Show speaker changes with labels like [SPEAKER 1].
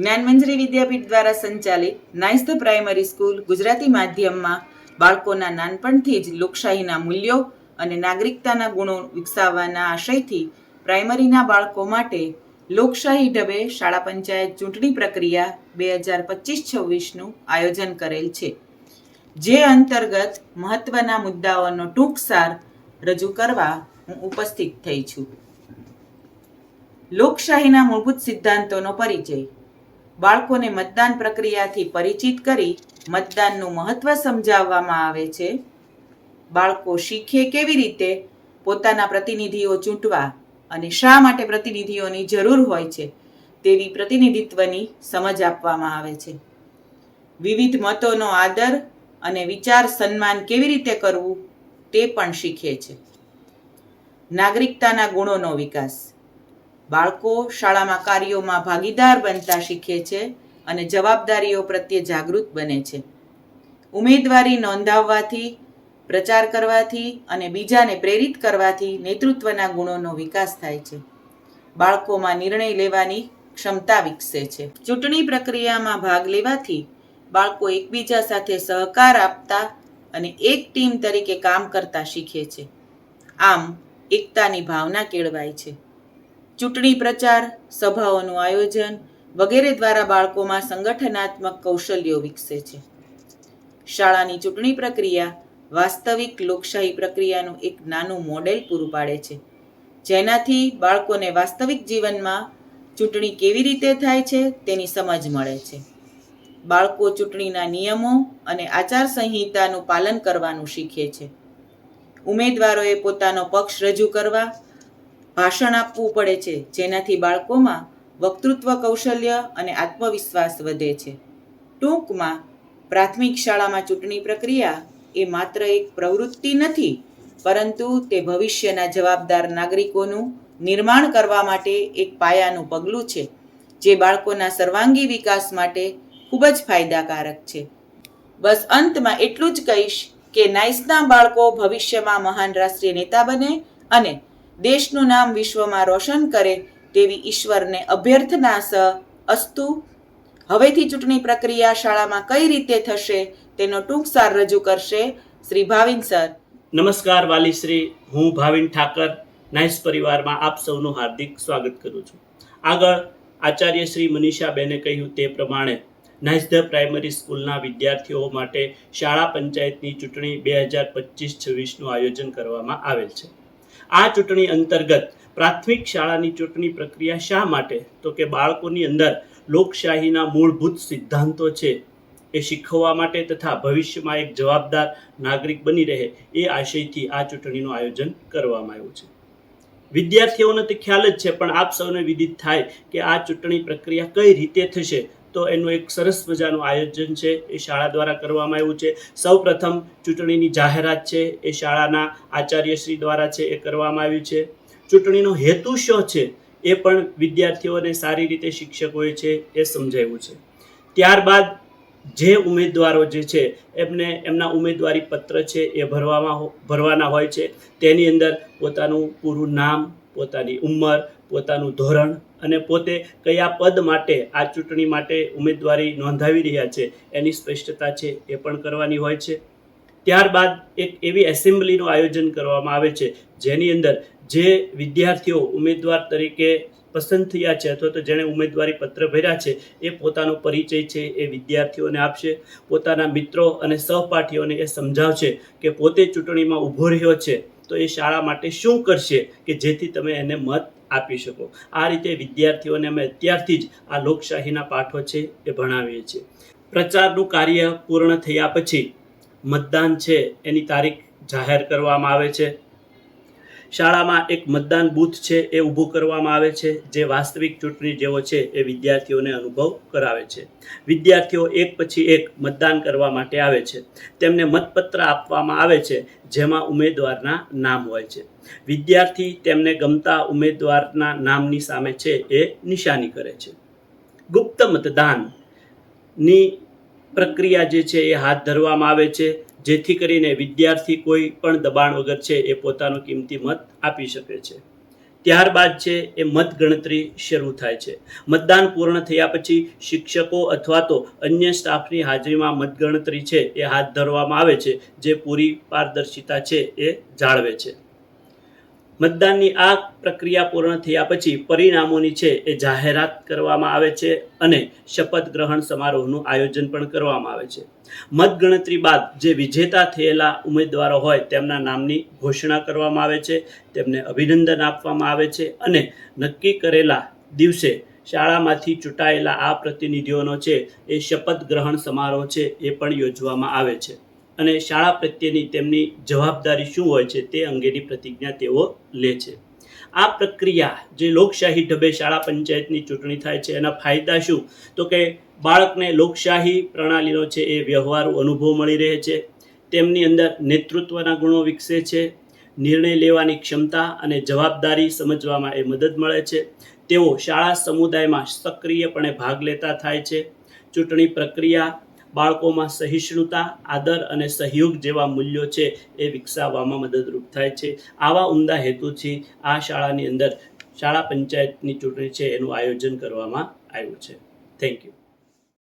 [SPEAKER 1] જ્ઞાનમંજરી વિદ્યાપીઠ દ્વારા સંચાલિત nice the primary school Gujarati માધ્યમમાં બાળકોના નાનપણથી જ લોકશાહીના મૂલ્યો અને નાગરિકતાના ગુણો વિકસાવવાના આશયથી પ્રાઇમરીના બાળકો માટે લોકશાહી ઢબે શાળા પંચાયત ચૂંટણી પ્રક્રિયા બે હજાર પચીસ છવ્વીસનું આયોજન કરેલ છે. જે અંતર્ગત મહત્વના મુદ્દાઓનો ટૂંક સાર રજૂ કરવા હું ઉપસ્થિત થઈ છું. લોકશાહીના મૂળભૂત સિદ્ધાંતોનો પરિચય. બાળકોને મતદાન પ્રક્રિયાથી પરિચિત કરી મતદાનનું મહત્વ સમજાવવામાં આવે છે. બાળકો શીખે કેવી રીતે પોતાના પ્રતિનિધિઓ ચૂંટવા અને શા માટે પ્રતિનિધિઓની જરૂર હોય છે તેવી પ્રતિનિધિત્વની સમજ આપવામાં આવે છે. વિવિધ મતોનો આદર અને વિચાર સન્માન કેવી રીતે કરવું તે પણ શીખે છે. નાગરિકતાના ગુણોનો વિકાસ. બાળકો શાળામાં કાર્યોમાં ભાગીદાર બનતા શીખે છે અને જવાબદારીઓ પ્રત્યે જાગૃત બને છે. ઉમેદવારી નોંધાવવાથી, પ્રચાર કરવાથી અને બીજાને પ્રેરિત કરવાથી નેતૃત્વના ગુણોનો વિકાસ થાય છે. બાળકોમાં નિર્ણય લેવાની ક્ષમતા વિકસે છે. ચૂંટણી પ્રક્રિયામાં ભાગ લેવાથી બાળકો એકબીજા સાથે સહકાર આપતા અને એક ટીમ તરીકે કામ કરતા શીખે છે. આમ એકતાની ભાવના કેળવાય છે. ચૂંટણી પ્રચાર, સભાઓનું આયોજન વગેરે દ્વારા બાળકોમાં સંગઠનાત્મક કૌશલ્યો વિકસે છે. શાળાની ચૂંટણી પ્રક્રિયા વાસ્તવિક લોકશાહી પ્રક્રિયાનું એક નાનું મોડેલ પૂરું પાડે છે, જેનાથી બાળકોને વાસ્તવિક જીવનમાં ચૂંટણી કેવી રીતે થાય છે તેની સમજ મળે છે. બાળકો ચૂંટણીના નિયમો અને આચારસંહિતાનું પાલન કરવાનું શીખે છે. ઉમેદવારોએ પોતાનો પક્ષ રજૂ કરવા ભાષણ આપવું પડે છે, જેનાથી બાળકોમાં વક્તૃત્વ કૌશલ્ય અને આત્મવિશ્વાસ વધે છે. ટૂંકમાં, પ્રાથમિક શાળામાં ચૂંટણી પ્રક્રિયા એ માત્ર એક પ્રવૃત્તિ નથી, પરંતુ તે ભવિષ્યના જવાબદાર નાગરિકોનું નિર્માણ કરવા માટે એક પાયાનું પગલું છે, જે બાળકોના સર્વાંગી વિકાસ માટે ખૂબ જ ફાયદાકારક છે. બસ અંતમાં એટલું જ કહીશ કે નાઇસના બાળકો ભવિષ્યમાં મહાન રાષ્ટ્રીય નેતા બને અને દેશનું નામ વિશ્વમાં રોશન કરે તેવી ઈશ્વરને અભ્યર્થના સ અસ્તુ. હવેથી ચૂંટણી પ્રક્રિયા શાળામાં કઈ રીતે થશે તેનો ટૂંક સાર રજૂ કરશે શ્રી ભાવિન સર.
[SPEAKER 2] નમસ્કાર વાલીશ્રી હું ભાવિન ઠાકર, નાઇસ પરિવારમાં આપ સૌનું હાર્દિક સ્વાગત કરું છું. આગળ આચાર્ય શ્રી મનીષાબેને કહ્યું તે પ્રમાણે, નાઇસ ધ પ્રાઇમરી સ્કૂલના વિદ્યાર્થીઓ માટે શાળા પંચાયતની ચૂંટણી બે હજાર પચીસ છવ્વીસનું આયોજન કરવામાં આવેલ છે. આ ચૂંટણી અંતર્ગત પ્રાથમિક શાળાની ચૂંટણી પ્રક્રિયા શા માટે? તો કે બાળકોની અંદર લોકશાહીના મૂળભૂત સિદ્ધાંતો છે, એ શીખવવા માટે તથા ભવિષ્યમાં એક જવાબદાર નાગરિક બની રહે એ આશયથી આ ચૂંટણીનું આયોજન કરવામાં આવ્યું છે. વિદ્યાર્થીઓને તે ખ્યાલ જ છે, પણ આપ સૌને વિદિત થાય કે આ ચૂંટણી પ્રક્રિયા કઈ રીતે થશે તો એનું એક સરસ મજાનું આયોજન છે. એ શાળા દ્વારા કરવામાં આવ્યું છે. સૌ પ્રથમ ચૂંટણીની જાહેરાત છે. એ શાળાના આચાર્યશ્રી દ્વારા છે એ કરવામાં આવી છે. ચૂંટણીનો હેતુ શું છે? એ પણ વિદ્યાર્થીઓને સારી રીતે શિક્ષકોએ છે એ સમજાવ્યું છે. ત્યારબાદ જે ઉમેદવારો જે છે, એમને એમના ઉમેદવારી પત્ર છે એ ભરવામાં ભરવાના હોય છે. તેની અંદર પોતાનું પૂરું નામ પોતાની ઉંમર, પોતાનું ધોરણ અને પોતે કયા પદ માટે આ ચૂંટણી માટે ઉમેદવારી નોંધાવી રહ્યા છે એની સ્પષ્ટતા છે એ પણ કરવાની હોય છે. ત્યારબાદ એક એવી એસેમ્બલીનું આયોજન કરવામાં આવે છે, જેની અંદર જે વિદ્યાર્થીઓ ઉમેદવાર તરીકે પસંદ થયા છે અથવા તો જેણે ઉમેદવારી પત્ર ભર્યા છે, એ પોતાનો પરિચય છે, એ વિદ્યાર્થીઓને આપશે. પોતાના મિત્રો અને સહપાઠીઓને એ સમજાવશે કે પોતે ચૂંટણીમાં ઊભો રહ્યો છે. તો એ શાળા માટે શું કરશે કે જેથી તમે એને મત આપી શકો? આ રીતે વિદ્યાર્થીઓને અમે અત્યારથી જ આ લોકશાહીના પાઠો છે એ ભણાવીએ છીએ. પ્રચારનું કાર્ય પૂર્ણ થયા પછી મતદાન છે એની તારીખ જાહેર કરવામાં આવે છે. શાળામાં એક મતદાન બૂથ છે એ ઊભું કરવામાં આવે છે, જે વાસ્તવિક ચૂંટણી જેવો છે એ વિદ્યાર્થીઓને અનુભવ કરાવે છે. વિદ્યાર્થીઓ એક પછી એક મતદાન કરવા માટે આવે છે. તેમને મતપત્ર આપવામાં આવે છે, જેમાં ઉમેદવારના નામ હોય છે. વિદ્યાર્થી તેમને ગમતા ઉમેદવારના નામની સામે છે એ નિશાની કરે છે. ગુપ્ત મતદાનની પ્રક્રિયા જે છે એ હાથ ધરવામાં આવે છે. જેથી કરીને વિદ્યાર્થી કોઈ પણ દબાણ વગર છે એ પોતાનો કિંમતી મત આપી શકે છે. ત્યારબાદ છે એ મતગણતરી શરૂ થાય છે. મતદાન પૂર્ણ થયા પછી શિક્ષકો અથવા તો અન્ય સ્ટાફની હાજરીમાં મતગણતરી છે એ હાથ ધરવામાં આવે છે, જે પૂરી પારદર્શિતા છે એ જાળવે છે. મતદાનની આ પ્રક્રિયા પૂર્ણ થયા પછી પરિણામોની છે એ જાહેરાત કરવામાં આવે છે અને શપથ ગ્રહણ સમારોહનું આયોજન પણ કરવામાં આવે છે. મતગણતરી બાદ જે વિજેતા થયેલા ઉમેદવારો હોય તેમના નામની ઘોષણા કરવામાં આવે છે, તેમને અભિનંદન આપવામાં આવે છે અને નક્કી કરેલા દિવસે શાળામાંથી ચૂંટાયેલા આ પ્રતિનિધિઓનો છે એ શપથ ગ્રહણ સમારોહ છે એ પણ યોજવામાં આવે છે. અને શાળા પ્રત્યેની તેમની જવાબદારી શું હોય છે તે અંગેની પ્રતિજ્ઞા તેઓ લે છે. આ પ્રક્રિયા જે લોકશાહી ઢબે શાળા પંચાયતની ચૂંટણી થાય છે એના ફાયદા શું? તો કે બાળકને લોકશાહી પ્રણાલીનો છે એ વ્યવહારુ અનુભવ મળી રહે છે, તેમની અંદર નેતૃત્વના ગુણો વિકસે છે, નિર્ણય લેવાની ક્ષમતા અને જવાબદારી સમજવામાં એ મદદ મળે છે, તેઓ શાળા સમુદાયમાં સક્રિયપણે ભાગ લેતા થાય છે, ચૂંટણી પ્રક્રિયા બાળકોમાં સહિષ્ણુતા, આદર અને સહયોગ જેવા મૂલ્યો છે એ વિકસાવવામાં મદદરૂપ થાય છે. આવા ઉમદા હેતુથી આ શાળાની અંદર શાળા પંચાયતની ચૂંટણી છે એનું આયોજન કરવામાં આવ્યું છે. Thank you